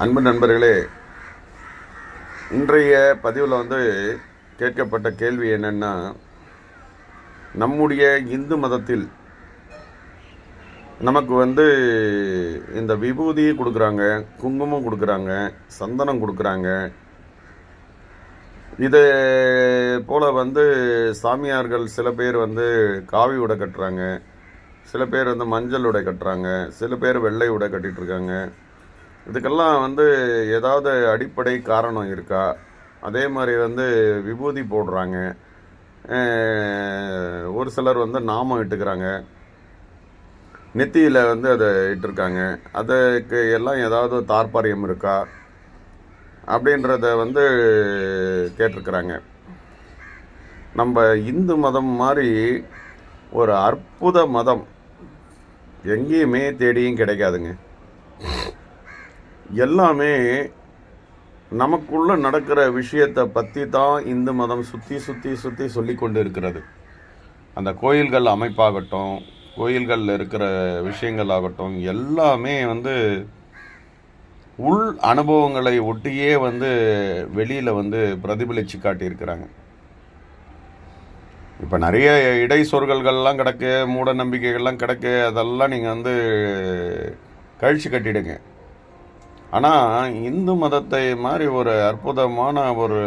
அன்பு நண்பர்களே இன்றைய பதிவில் வந்து கேட்கப்பட்ட கேள்வி என்னென்னா நம்முடைய இந்து மதத்தில் நமக்கு வந்து இந்த விபூதி கொடுக்குறாங்க குங்குமம் கொடுக்குறாங்க சந்தனம் கொடுக்குறாங்க. இது போல் வந்து சாமியார்கள் சில பேர் வந்து காவி உடை கட்டுறாங்க சில பேர் வந்து மஞ்சள் உடை கட்டுறாங்க சில பேர் வெள்ளை உடை கட்டிகிட்ருக்காங்க இதுக்கெல்லாம் வந்து ஏதாவது அடிப்படை காரணம் இருக்கா? அதே மாதிரி வந்து விபூதி போடுறாங்க. ஒரு சிலர் வந்து நாமம் இட்டுக்கிறாங்க. நெத்தியில் வந்து அதை இட்டிருக்காங்க. அதுக்கு எல்லாம் ஏதாவது தார்பாரியம் இருக்கா? அப்படின்றத வந்து கேட்டிருக்கிறாங்க. நம்ம இந்து மதம் மாதிரி ஒரு அற்புத மதம் எங்கேயுமே தேடியும் கிடைக்காதுங்க. எல்லாமே நமக்குள்ள நடக்கிற விஷயத்தை பற்றி தான் இந்து மதம் சுற்றி சுற்றி சுற்றி சொல்லி கொண்டு இருக்கிறது அந்த கோயில்கள் அமைப்பாகட்டும் கோயில்களில் இருக்கிற விஷயங்கள் ஆகட்டும் எல்லாமே வந்து உள் அனுபவங்களை ஒட்டியே வந்து வெளியில் வந்து பிரதிபலித்து காட்டியிருக்கிறாங்க. இப்போ நிறைய இடை சொற்கள்கள்லாம் கிடக்கு மூட நம்பிக்கைகள்லாம் கிடக்கு அதெல்லாம் நீங்கள் வந்து கழிச்சு கட்டிடுங்க. ஆனால் இந்து மதத்தை மாதிரி ஒரு அற்புதமான ஒரு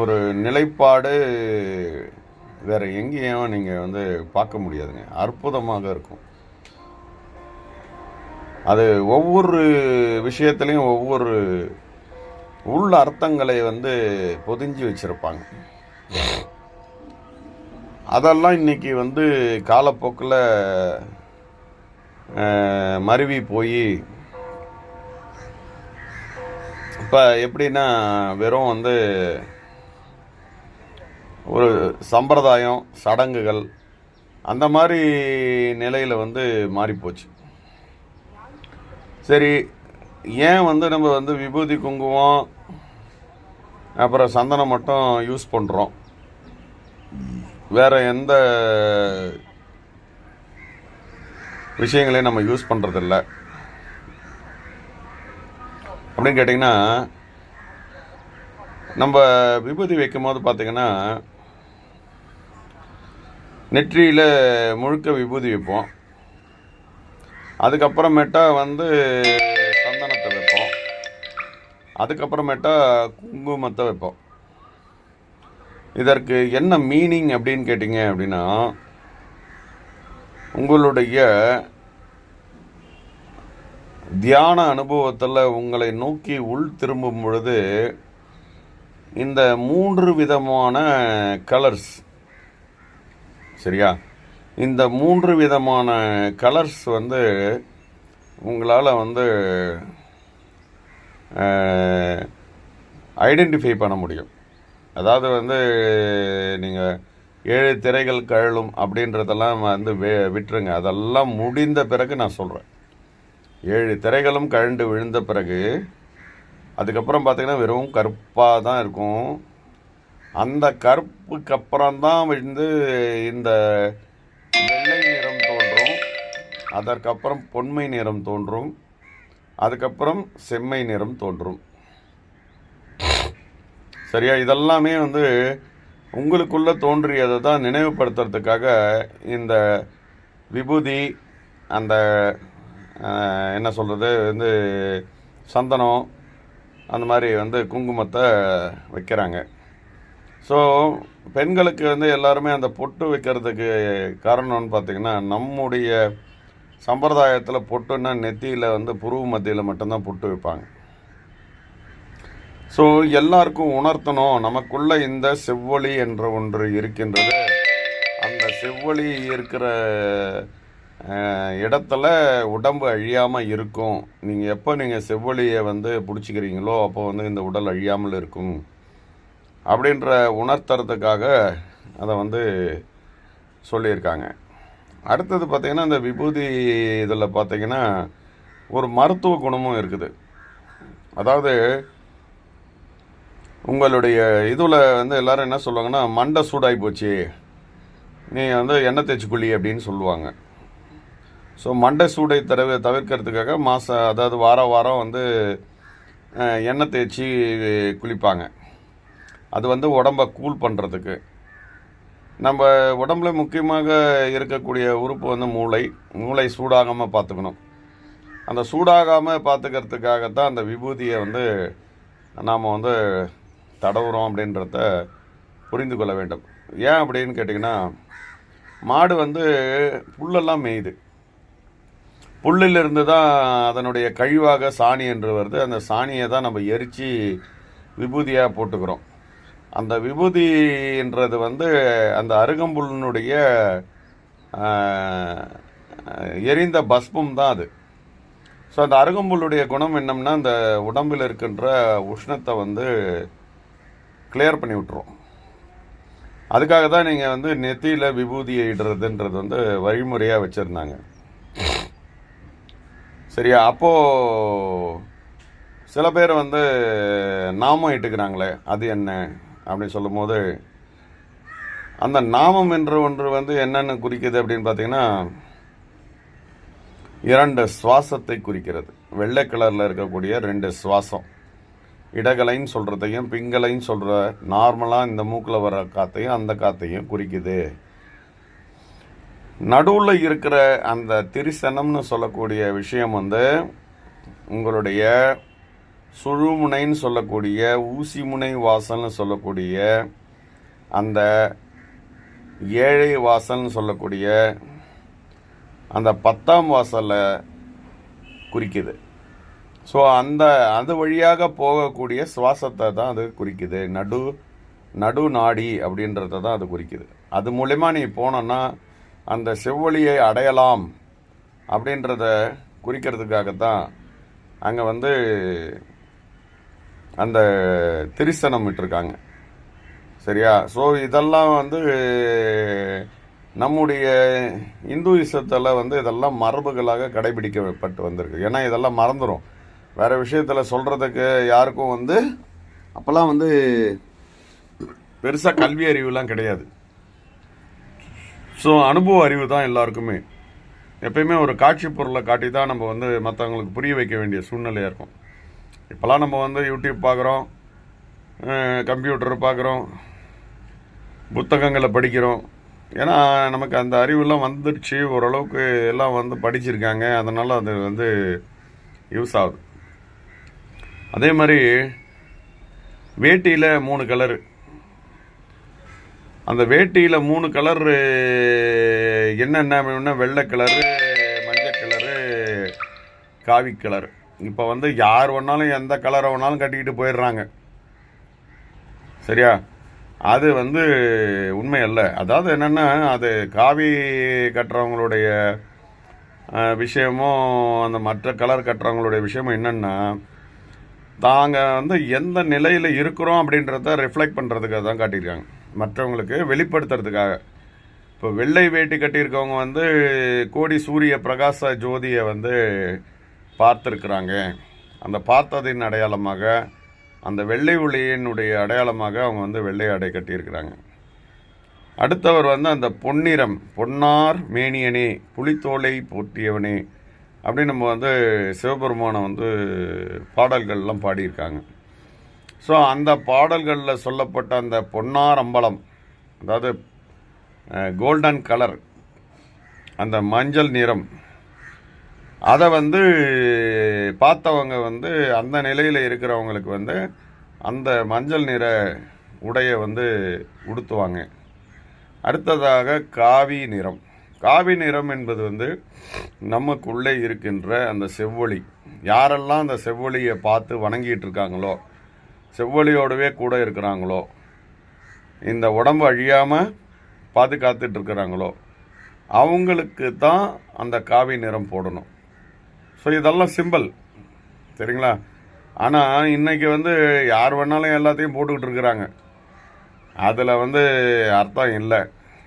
ஒரு நிலைப்பாடு வேறு எங்கேயும் நீங்கள் வந்து பார்க்க முடியாதுங்க. அற்புதமாக இருக்கும். அது ஒவ்வொரு விஷயத்துலையும் ஒவ்வொரு உள்ள அர்த்தங்களை வந்து பொதிஞ்சு வச்சிருப்பாங்க. அதெல்லாம் இன்னைக்கு வந்து காலப்போக்கில் மருவி போய் இப்போ எப்படின்னா வெறும் வந்து ஒரு சம்பிரதாயம் சடங்குகள் அந்த மாதிரி நிலையில் வந்து மாறிப்போச்சு சரி ஏன் வந்து நம்ம வந்து விபூதி குங்குமம் அப்புறம் சந்தனம் மட்டும் யூஸ் பண்ணுறோம் வேறு எந்த விஷயங்களையும் நம்ம யூஸ் பண்ணுறதில்ல அப்படின்னு கேட்டிங்கன்னா நம்ம விபூதி வைக்கும் போது பார்த்திங்கன்னா நெற்றியில் முழுக்க விபூதி வைப்போம். அதுக்கப்புறமேட்டா வந்து சந்தனத்தை வைப்போம். அதுக்கப்புறமேட்டா குங்குமத்தை வைப்போம். இதற்கு என்ன மீனிங் அப்படின்னு கேட்டிங்க அப்படின்னா உங்களுடைய தியான அனுபவத்தில் உங்களை நோக்கி உள் திரும்பும் பொழுது இந்த மூன்று விதமான கலர்ஸ் சரியா? இந்த மூன்று விதமான கலர்ஸ் வந்து உங்களால் வந்து ஐடென்டிஃபை பண்ண முடியும். அதாவது வந்து நீங்கள் ஏழு திரைகள் கழலும் அப்படின்றதெல்லாம் வந்து வே விட்டுருங்க. அதெல்லாம் முடிந்த பிறகு நான் சொல்கிறேன் ஏழு திரைகளும் கழண்டு விழுந்த பிறகு அதுக்கப்புறம் பார்த்தீங்கன்னா வெறும் கருப்பாக தான் இருக்கும். அந்த கருப்புக்கு அப்புறம் தான் வந்து இந்த வெள்ளை நிறம் தோன்றும். அதற்கப்புறம் பொன்மை நிறம் தோன்றும். அதுக்கப்புறம் செம்மை நிறம் தோன்றும். சரியா? இதெல்லாமே வந்து உங்களுக்குள்ளே தோன்றியதை தான் நினைவுபடுத்துறதுக்காக இந்த விபூதி அந்த என்ன சொல்கிறது வந்து சந்தனம் அந்த மாதிரி வந்து குங்குமத்தை வைக்கிறாங்க. ஸோ பெண்களுக்கு வந்து எல்லாருமே அந்த பொட்டு வைக்கிறதுக்கு காரணம்னு பார்த்தீங்கன்னா நம்முடைய சம்பிரதாயத்தில் பொட்டுன்னா நெத்தியில் வந்து புருவ மத்தியில் மட்டும்தான் பொட்டு வைப்பாங்க. ஸோ எல்லாருக்கும் உணர்த்தணும் நமக்குள்ள இந்த செவ்வொளி என்ற ஒன்று இருக்கின்றது. அந்த செவ்வொளி இருக்கிற இடத்துல உடம்பு அழியாமல் இருக்கும். நீங்கள் எப்போ நீங்கள் செவ்வொளியை வந்து பிடிச்சிக்கிறீங்களோ அப்போ வந்து இந்த உடல் அழியாமல் இருக்கும். அப்படின்ற உணர்த்துறதுக்காக அதை வந்து சொல்லியிருக்காங்க. அடுத்தது பார்த்திங்கன்னா இந்த விபூதி இதில் பார்த்தீங்கன்னா ஒரு மருத்துவ குணமும் இருக்குது. அதாவது உங்களுடைய இதில் வந்து எல்லோரும் என்ன சொல்லுவாங்கன்னா மண்டை சூடாகி போச்சு. நீ வந்து எண்ணெய் தேய்ச்சி குழி அப்படின்னு சொல்லுவாங்க. ஸோ மண்டை சூடை தவிர தவிர்க்கிறதுக்காக மாதம் அதாவது வாரம் வாரம் வந்து எண்ணெய் தேய்ச்சி குளிப்பாங்க. அது வந்து உடம்பை கூல் பண்ணுறதுக்கு நம்ம உடம்புல முக்கியமாக இருக்கக்கூடிய உறுப்பு வந்து மூளை. மூளை சூடாகாமல் பார்த்துக்கணும். அந்த சூடாகாமல் பார்த்துக்கிறதுக்காகத்தான் அந்த விபூதியை வந்து நாம் வந்து தடவுறோம் அப்படின்றத புரிந்து கொள்ள வேண்டும். ஏன் அப்படின்னு கேட்டிங்கன்னா மாடு வந்து புல்லெல்லாம் மேயுது. புல்லிலிருந்து தான் அதனுடைய கழிவாக சாணி என்று வருது. அந்த சாணியை தான் நம்ம எரித்து விபூதியாக போட்டுக்கிறோம். அந்த விபூதின்றது வந்து அந்த அருகம்புல்லினுடைய எரிந்த பஸ்பம் தான் அது. ஸோ அந்த அருகம்புல்லுடைய குணம் என்னம்னா அந்த உடம்பில் இருக்கின்ற உஷ்ணத்தை வந்து கிளியர் பண்ணி விட்டுரும். அதுக்காக தான் நீங்கள் வந்து நெத்தியில் விபூதியை இடுறதுன்றது வந்து வழிமுறையாக வச்சுருந்தாங்க. சரியா? அப்போது சில பேர் வந்து நாமம் இட்டுக்கிறாங்களே அது என்ன? அப்படின்னு சொல்லும்போது அந்த நாமம் என்ற ஒன்று வந்து என்னென்னு குறிக்குது அப்படின்னு பார்த்தீங்கன்னா இரண்டு சுவாசத்தை குறிக்கிறது. வெள்ளை கலரில் இருக்கக்கூடிய ரெண்டு சுவாசம். இடகலைன்னு சொல்கிறதையும் பிங்கலைன்னு சொல்கிற நார்மலாக இந்த மூக்கில் வர காற்றையும் அந்த காற்றையும் குறிக்குது. நடுவில் இருக்கிற அந்த திரிசனம்னு சொல்லக்கூடிய விஷயம் வந்து உங்களுடைய சுழுமுனைன்னு சொல்லக்கூடிய ஊசி முனை வாசல்னு சொல்லக்கூடிய அந்த ஏழை வாசல்னு சொல்லக்கூடிய அந்த பத்தாம் வாசலை குறிக்குது. ஸோ அந்த அது வழியாக போகக்கூடிய சுவாசத்தை தான் அது குறிக்குது. நடு நடு நாடி அப்படின்றத தான் அது குறிக்குது. அது மூலயமா நீ போனோன்னா அந்த செவ்வொளியை அடையலாம் அப்படின்றத குறிக்கிறதுக்காகத்தான் அங்கே வந்து அந்த திரிசனம் விட்டுருக்காங்க. சரியா? ஸோ இதெல்லாம் வந்து நம்முடைய இந்துயிசத்தில் வந்து இதெல்லாம் மரபுகளாக கடைபிடிக்கப்பட்டு வந்திருக்கு. ஏன்னா இதெல்லாம் மறந்துடும் வேறு விஷயத்தில் சொல்கிறதுக்கு யாருக்கும் வந்து அப்போல்லாம் வந்து பெருசாக கல்வி அறிவுலாம் கிடையாது. ஸோ அனுபவ அறிவு தான் எல்லாருக்குமே. எப்பயுமே ஒரு காட்சி பொருளை காட்டி தான் நம்ம வந்து மற்றவங்களுக்கு புரிய வைக்க வேண்டிய சூழ்நிலையாக இருக்கும். இப்போல்லாம் நம்ம வந்து யூடியூப் பார்க்குறோம் கம்ப்யூட்டர் பார்க்குறோம் புத்தகங்களை படிக்கிறோம். ஏன்னா நமக்கு அந்த அறிவுலாம் வந்துடுச்சு. ஓரளவுக்கு எல்லாம் வந்து படிச்சிருக்காங்க. அதனால் அது வந்து யூஸ் ஆகுது. அதே மாதிரி வேட்டியில் மூணு கலரு. அந்த வேட்டியில் மூணு கலர் என்னென்ன அப்படின்னா வெள்ளை கலரு மஞ்சள் கலரு காவி கலர் இப்போ வந்து யார் வேணாலும் எந்த கலரை வேணாலும் கட்டிக்கிட்டு போயிடுறாங்க. சரியா? அது வந்து உண்மை அல்ல. அதாவது என்னென்னா அது காவி கட்டுறவங்களுடைய விஷயமும் அந்த மற்ற கலர் கட்டுறவங்களுடைய விஷயமும் என்னென்னா தாங்கள் வந்து எந்த நிலையில் இருக்கிறோம் அப்படின்றத ரிஃப்ளெக்ட் பண்ணுறதுக்காக தான் காட்டியிருக்காங்க. மற்றவங்களுக்கு வெளிப்படுத்துறதுக்காக. இப்போ வெள்ளை வேட்டி கட்டியிருக்கவங்க வந்து கோடி சூரிய பிரகாச ஜோதியை வந்து பார்த்துருக்குறாங்க. அந்த பார்த்ததின் அடையாளமாக அந்த வெள்ளை ஒளியினுடைய அடையாளமாக அவங்க வந்து வெள்ளை ஆடை கட்டியிருக்கிறாங்க. அடுத்தவர் வந்து அந்த பொன்னிறம் பொன்னார் மேனியனே புலித்தோலை போற்றியவனே அப்படின்னு நம்ம வந்து சிவபெருமானை வந்து பாடல்கள்லாம் பாடியிருக்காங்க. ஸோ அந்த பாடல்களில் சொல்லப்பட்ட அந்த பொன்னார் அம்பலம் அதாவது கோல்டன் கலர் அந்த மஞ்சள் நிறம் அதை வந்து பார்த்தவங்க வந்து அந்த நிலையில் இருக்கிறவங்களுக்கு வந்து அந்த மஞ்சள் நிற உடையை வந்து உடுத்துவாங்க. அடுத்ததாக காவி நிறம். காவி நிறம் என்பது வந்து நமக்குள்ளே இருக்கின்ற அந்த செவ்வொளி. யாரெல்லாம் அந்த செவ்வொளியை பார்த்து வணங்கிட்டு இருக்காங்களோ செவ்வொளியோடவே கூட இருக்கிறாங்களோ? இந்த உடம்பு அழியாமல் பாதுகாத்துட்டு இருக்கிறாங்களோ? அவங்களுக்கு தான் அந்த காவி நிறம் போடணும். ஸோ இதெல்லாம் சிம்பிள் சரிங்களா? ஆனால் இன்றைக்கி வந்து யார் வேணாலும் எல்லாத்தையும் போட்டுக்கிட்டு இருக்கிறாங்க. அதில் வந்து அர்த்தம் இல்லை.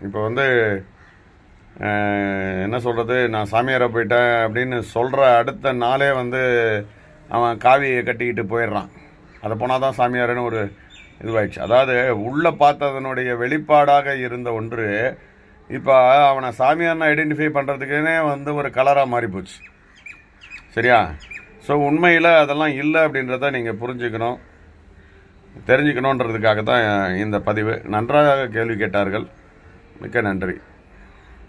இப்போ வந்து என்ன சொல்கிறது நான் சாமியாரை போயிட்டேன் அப்படின்னு சொல்கிற அடுத்த நாளே வந்து அவன் காவியை கட்டிக்கிட்டு போயிடுறான். அதை போனால் தான் சாமியார்னு ஒரு இதுவாயிடுச்சு. அதாவது உள்ளே பார்த்ததனுடைய வெளிப்பாடாக இருந்த ஒன்று இப்போ அவனை சாமியார்னு ஐடென்டிஃபை பண்ணுறதுக்குனே வந்து ஒரு கலராக மாறி போச்சு. சரியா? ஸோ உண்மையில் அதெல்லாம் இல்லை அப்படின்றத நீங்கள் புரிஞ்சுக்கணும். தெரிஞ்சுக்கணுன்றதுக்காக தான் இந்த பதிவு. நன்றாக கேள்வி கேட்டார்கள். மிக்க நன்றி.